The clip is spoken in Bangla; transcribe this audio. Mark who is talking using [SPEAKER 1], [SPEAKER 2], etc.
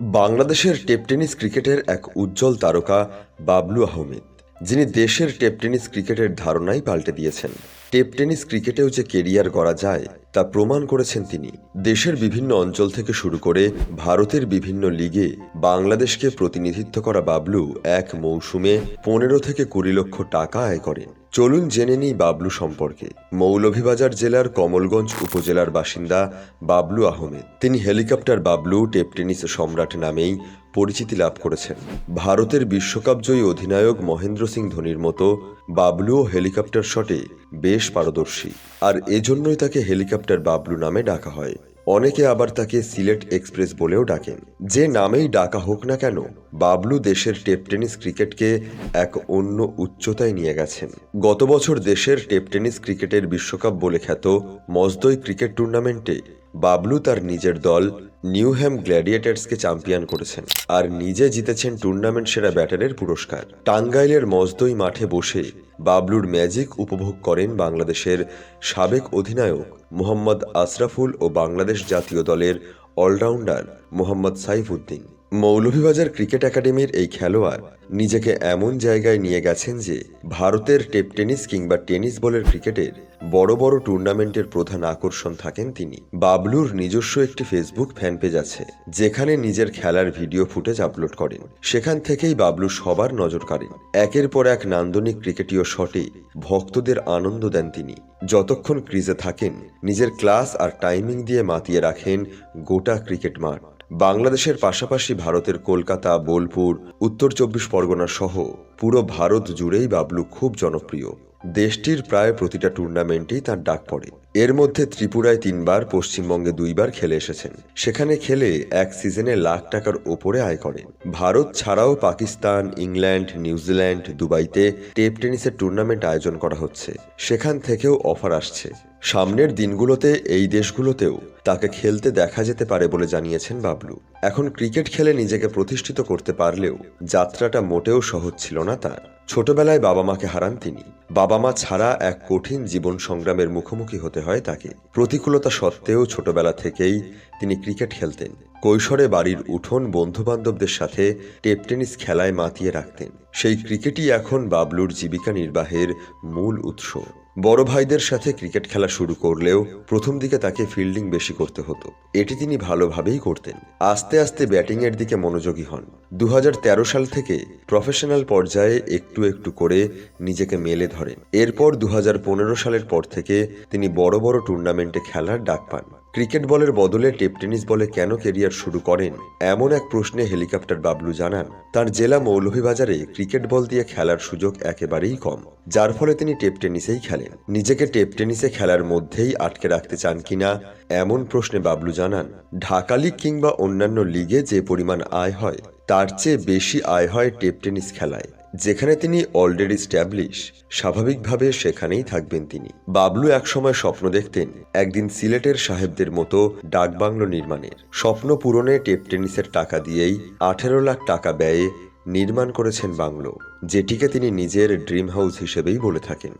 [SPEAKER 1] বাংলাদেশের টেপ টেনিস ক্রিকেটের এক উজ্জ্বল তারকা বাবলু আহমেদ, যিনি দেশের টেপ টেনিস ক্রিকেটের ধারণাই পাল্টে দিয়েছেন। টেপ টেনিস ক্রিকেটেও যে কেরিয়ার গড়া যায়, তা প্রমাণ করেছেন তিনি। দেশের বিভিন্ন অঞ্চল থেকে শুরু করে ভারতের বিভিন্ন লিগে বাংলাদেশকে প্রতিনিধিত্ব করা বাবলু এক মৌসুমে পনেরো থেকে কুড়ি লক্ষ টাকা আয় করেন। চলুন জেনে নিই বাবলু সম্পর্কে। মৌলভীবাজার জেলার কমলগঞ্জ উপজেলার বাসিন্দা বাবলু আহমেদ। তিনি হেলিকপ্টার বাবলু টেপ টেনিস সম্রাট নামেই পরিচিতি লাভ করেছেন। ভারতের বিশ্বকাপ জয়ী অধিনায়ক মহেন্দ্র সিং ধোনির মতো বাবলুও হেলিকপ্টার শটে বেশ পারদর্শী। আর এজন্যই তাকে হেলিকপ্টার বাবলু নামে ডাকা হয়। অনেকে আবার তাকে সিলেট এক্সপ্রেস বলেও ডাকেন। যে নামেই ডাকা হোক না কেন, বাবলু দেশের টেপ টেনিস ক্রিকেটকে এক অন্য উচ্চতায় নিয়ে গেছেন। গত বছর দেশের টেপ টেনিস ক্রিকেটের বিশ্বকাপ বলে খ্যাত মজদই ক্রিকেট টুর্নামেন্টে বাবলু তার নিজের দল নিউহ্যাম গ্ল্যাডিয়েটার্সকে চ্যাম্পিয়ন করেছেন আর নিজে জিতেছেন টুর্নামেন্ট সেরা ব্যাটারের পুরস্কার। টাঙ্গাইলের মজদই মাঠে বসে বাবলুর ম্যাজিক উপভোগ করেন বাংলাদেশের সাবেক অধিনায়ক মোহাম্মদ আশরাফুল ও বাংলাদেশ জাতীয় দলের অলরাউন্ডার মোহাম্মদ সাইফুদ্দিন। মৌলভীবাজার ক্রিকেট একাডেমির এই খেলোয়াড় নিজেকে এমন জায়গায় নিয়ে গেছেন যে ভারতের টেপ টেনিস কিংবা টেনিস বলের ক্রিকেটের বড় বড় টুর্নামেন্টের প্রধান আকর্ষণ থাকেন তিনি। বাবলুর নিজস্ব একটি ফেসবুক ফ্যান পেজ আছে, যেখানে নিজের খেলার ভিডিও ফুটেজ আপলোড করেন। সেখান থেকেই বাবলু সবার নজর কাড়েন। একের পর এক নান্দনিক ক্রিকেটীয় শটে ভক্তদের আনন্দ দেন তিনি। যতক্ষণ ক্রিজে থাকেন, নিজের ক্লাস আর টাইমিং দিয়ে মাতিয়ে রাখেন গোটা ক্রিকেট মাঠ। বাংলাদেশের পাশাপাশি ভারতের কলকাতা, বোলপুর, উত্তর চব্বিশ পরগনা সহ পুরো ভারত জুড়েই বাবলু খুব জনপ্রিয়। দেশটির প্রায় প্রতিটা টুর্নামেন্টেই তার ডাক পড়ে। এর মধ্যে ত্রিপুরায় তিনবার, পশ্চিমবঙ্গে দুইবার খেলে এসেছেন। সেখানে খেলে এক সিজনে লাখ টাকার ওপরে আয় করেন ভারত ছাড়াও পাকিস্তান, ইংল্যান্ড, নিউজিল্যান্ড, দুবাইতে টেপ টেনিসের টুর্নামেন্ট আয়োজন করা হচ্ছে। সেখান থেকেও অফার আসছে। সামনের দিনগুলোতে এই দেশগুলোতেও তাকে খেলতে দেখা যেতে পারে বলে জানিয়েছেন বাবলু। এখন ক্রিকেট খেলে নিজেকে প্রতিষ্ঠিত করতে পারলেও যাত্রাটা মোটেও সহজ ছিল না তার। ছোটবেলায় বাবা মাকে হারান তিনি। বাবা মা ছাড়া এক কঠিন জীবন সংগ্রামের মুখোমুখি হতে হয় তাকে। প্রতিকূলতা সত্ত্বেও ছোটবেলা থেকেই তিনি ক্রিকেট খেলতেন। কৈশোরে বাড়ির উঠোন বন্ধু বান্ধবদের সাথে টেপ টেনিস খেলায় মাতিয়ে রাখতেন। সেই ক্রিকেটই এখন বাবলুর জীবিকা নির্বাহের মূল উৎস। বড় ভাইদের সাথে ক্রিকেট খেলা শুরু করলেও প্রথম দিকে তাকে ফিল্ডিং বেশি করতে হতো। এটি তিনি ভালোভাবেই করতেন। আস্তে আস্তে ব্যাটিংয়ের দিকে মনোযোগী হন। দু হাজার তেরো সাল থেকে প্রফেশনাল পর্যায়ে একটু একটু করে নিজেকে মেলে ধরেন। এরপর দু হাজার পনেরো সালের পর থেকে তিনি বড় বড় টুর্নামেন্টে খেলার ডাক পান। ক্রিকেট বলের বদলে টেপ টেনিস বলে কেন কেরিয়ার শুরু করেন? এমন এক প্রশ্নে হেলিকপ্টার বাবলু জানান, তার জেলা মৌলভীবাজারে ক্রিকেট বল দিয়ে খেলার সুযোগ একেবারেই কম, যার ফলে তিনি টেপ টেনিসেই খেলেন। নিজেকে টেপ টেনিসে খেলার মধ্যেই আটকে রাখতে চান কিনা, এমন প্রশ্নে বাবলু জানান, ঢাকা লিগ কিংবা অন্যান্য লিগে যে পরিমাণ আয় হয়, তার চেয়ে বেশি আয় হয় টেপ টেনিস খেলায়। যেখানে তিনি অলরেডি স্ট্যাবলিশ স্বাভাবিকভাবে সেখানেই থাকবেন তিনি। বাবলু একসময় স্বপ্ন দেখতেন একদিন সিলেটের সাহেবদের মতো ডাকবাংলো নির্মাণের। স্বপ্ন পূরণে টেপ টেনিসের টাকা দিয়েই আঠেরো লাখ টাকা ব্যয়ে নির্মাণ করেছেন বাংলো, যেটিকে তিনি নিজের ড্রিম হাউস হিসেবেই বলে থাকেন।